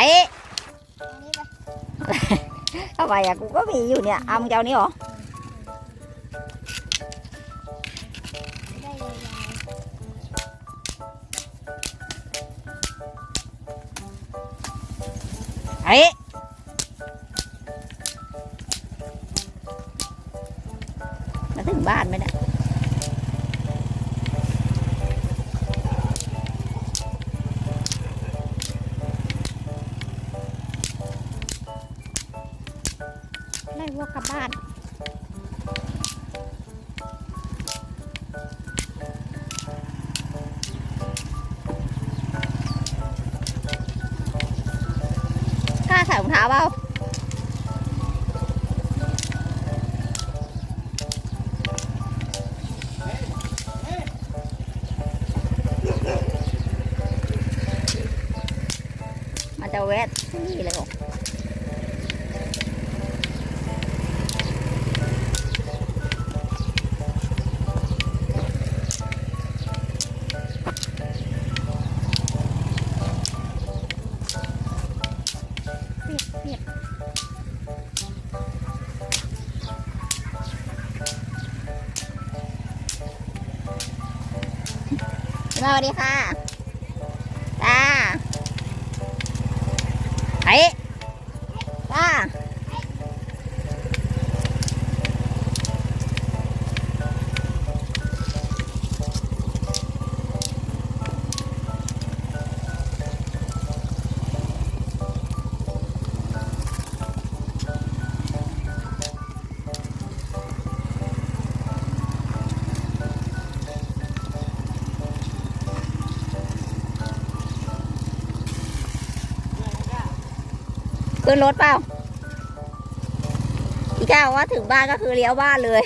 อันนี้ไปทำไมอะกูก็มีอยู่ วัวกลับบ้าน กล้าใส่รองเท้าเปล่ามันจะแวะที่นี่เลยเหรอ สวัสดีค่ะ ขึ้นรถเปล่าพี่ก้าวว่าถึงบ้านก็คือเลี้ยวบ้านเลย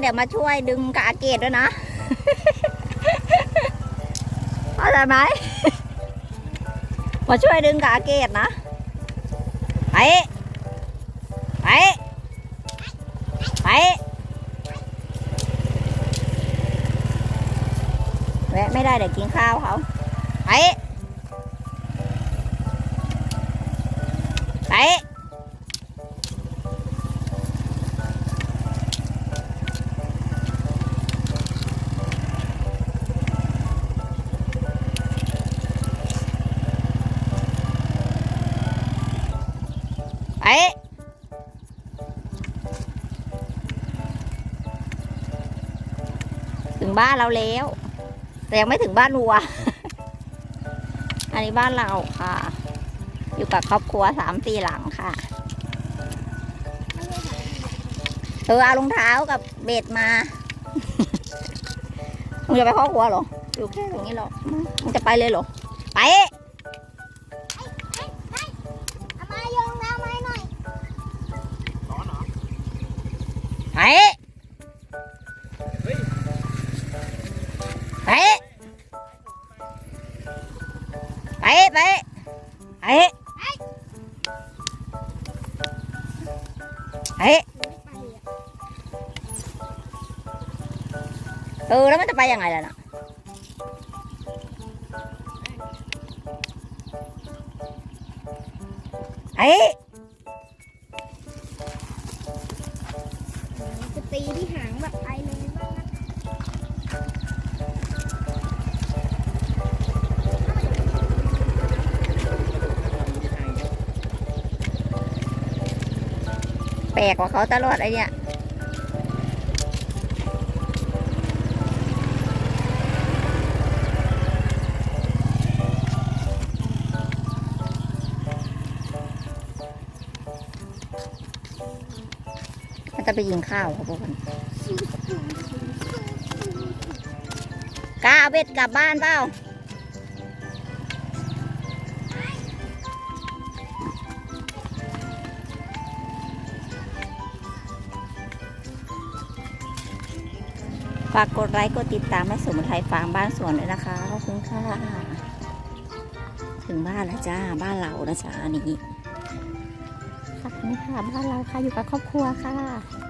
เดี๋ยวมาช่วยดึงกาเกตด้วยนะเข้าใจไหมมาช่วยดึงกาเกตนะไปไปไปแวะไม่ได้เดี๋ยวกินข้าวเขาไปไป ไปถึงบ้านเราแล้ว แต่ยังไม่ถึงบ้านวัว อันนี้บ้านเราค่ะ อยู่กับครอบครัวสามสี่หลังค่ะเธอเอารองเท้ากับเบ็ดมามึงจะไปครอบครัวหรอ อยู่แค่ตรงนี้หรอมึงจะไปเลยหรอ ไป ไปไปไปไปไปไปเออแตีที่หางแบบไอเลยบ้างนะแปลกกว่าเขาตลอดไอเนี่ย ไปยิงข้าวครับพวกมันกาเอาเบ็ดกลับบ้านเปล่าฝากกดไลค์กดติดตามให้สมุนไพรฟาร์มบ้านสวนด้วยนะคะขอบคุณค่ะถึงบ้านแล้วจ้าบ้านเรานะจ้านี่ค่ะนี่ค่ะบ้านเราค่ะอยู่กับครอบครัวค่ะ